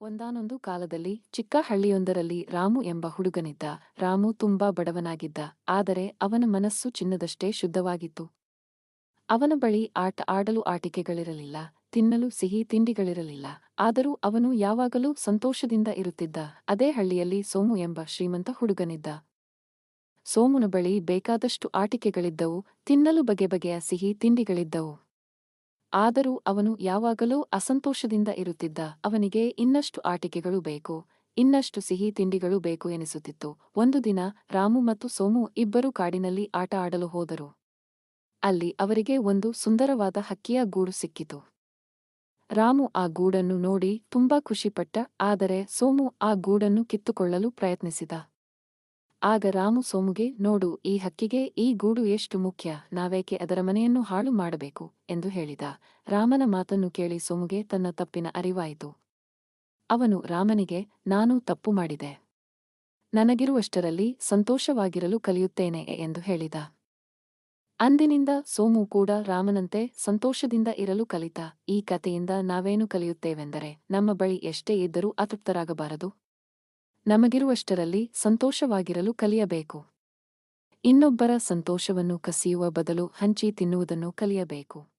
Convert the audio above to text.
ಒಂದಾನೊಂದು ಕಾಲದಲ್ಲಿ ಚಿಕ್ಕ ಹಳ್ಳಿಯೊಂದರಲ್ಲಿ ರಾಮು ಎಂಬ ಹುಡುಗನಿದ್ದ. ರಾಮು ತುಂಬಾ ಬಡವನಾಗಿದ್ದ, ಆದರೆ ಅವನ ಮನಸ್ಸು ಚಿನ್ನದಷ್ಟೇ ಶುದ್ಧವಾಗಿತ್ತು. ಅವನ ಬಳಿ ಆಟ ಆಡಲು ಆಟಿಕೆಗಳಿರಲಿಲ್ಲ, ತಿನ್ನಲು ಸಿಹಿ ತಿಂಡಿಗಳಿರಲಿಲ್ಲ, ಆದರೂ ಅವನು ಯಾವಾಗಲೂ ಸಂತೋಷದಿಂದ ಇರುತ್ತಿದ್ದ. ಅದೇ ಹಳ್ಳಿಯಲ್ಲಿ ಸೋಮು ಎಂಬ ಶ್ರೀಮಂತ ಹುಡುಗನಿದ್ದ. ಸೋಮುನ ಬಳಿ ಬೇಕಾದಷ್ಟು ಆಟಿಕೆಗಳಿದ್ದವು, ತಿನ್ನಲು ಬಗೆ ಬಗೆಯ ಸಿಹಿ ತಿಂಡಿಗಳಿದ್ದವು. ಆದರೂ ಅವನು ಯಾವಾಗಲೂ ಅಸಂತೋಷದಿಂದ ಇರುತ್ತಿದ್ದ. ಅವನಿಗೆ ಇನ್ನಷ್ಟು ಆಟಿಕೆಗಳು ಬೇಕು, ಇನ್ನಷ್ಟು ಸಿಹಿ ತಿಂಡಿಗಳು ಬೇಕು ಎನಿಸುತ್ತಿತ್ತು. ಒಂದು ದಿನ ರಾಮು ಮತ್ತು ಸೋಮು ಇಬ್ಬರು ಕಾಡಿನಲ್ಲಿ ಆಟ ಆಡಲು ಹೋದರು. ಅಲ್ಲಿ ಅವರಿಗೆ ಒಂದು ಸುಂದರವಾದ ಹಕ್ಕಿಯ ಗೂಡು ಸಿಕ್ಕಿತು. ರಾಮು ಆ ಗೂಡನ್ನು ನೋಡಿ ತುಂಬಾ ಖುಷಿಪಟ್ಟ, ಆದರೆ ಸೋಮು ಆ ಗೂಡನ್ನು ಕಿತ್ತುಕೊಳ್ಳಲು ಪ್ರಯತ್ನಿಸಿದ. ಆಗ ರಾಮು ಸೋಮುಗೆ, ನೋಡು, ಈ ಹಕ್ಕಿಗೆ ಈ ಗೂಡು ಎಷ್ಟು ಮುಖ್ಯ? ನಾವೇಕೆ ಅದರ ಮನೆಯನ್ನು ಹಾಳು ಮಾಡಬೇಕು? ಎಂದು ಹೇಳಿದ. ರಾಮನ ಮಾತನ್ನು ಕೇಳಿ ಸೋಮುಗೆ ತನ್ನ ತಪ್ಪಿನ ಅರಿವಾಯಿತು. ಅವನು ರಾಮನಿಗೆ, ನಾನು ತಪ್ಪು ಮಾಡಿದೆ. ನನಗಿರುವಷ್ಟರಲ್ಲಿ ಸಂತೋಷವಾಗಿರಲು ಕಲಿಯುತ್ತೇನೆ ಎಂದು ಹೇಳಿದ. ಅಂದಿನಿಂದ ಸೋಮು ಕೂಡ ರಾಮನಂತೆ ಸಂತೋಷದಿಂದ ಇರಲು ಕಲಿತ. ಈ ಕಥೆಯಿಂದ ನಾವೇನು ಕಲಿಯುತ್ತೇವೆಂದರೆ, ನಮ್ಮ ಬಳಿ ಎಷ್ಟೇ ಇದ್ದರೂ ಅತೃಪ್ತರಾಗಬಾರದು. ನಮಗಿರುವಷ್ಟರಲ್ಲಿ ಸಂತೋಷವಾಗಿರಲು ಕಲಿಯಬೇಕು. ಇನ್ನೊಬ್ಬರ ಸಂತೋಷವನ್ನು ಕಸಿಯುವ ಬದಲು ಹಂಚಿ ತಿನ್ನುವುದನ್ನು ಕಲಿಯಬೇಕು.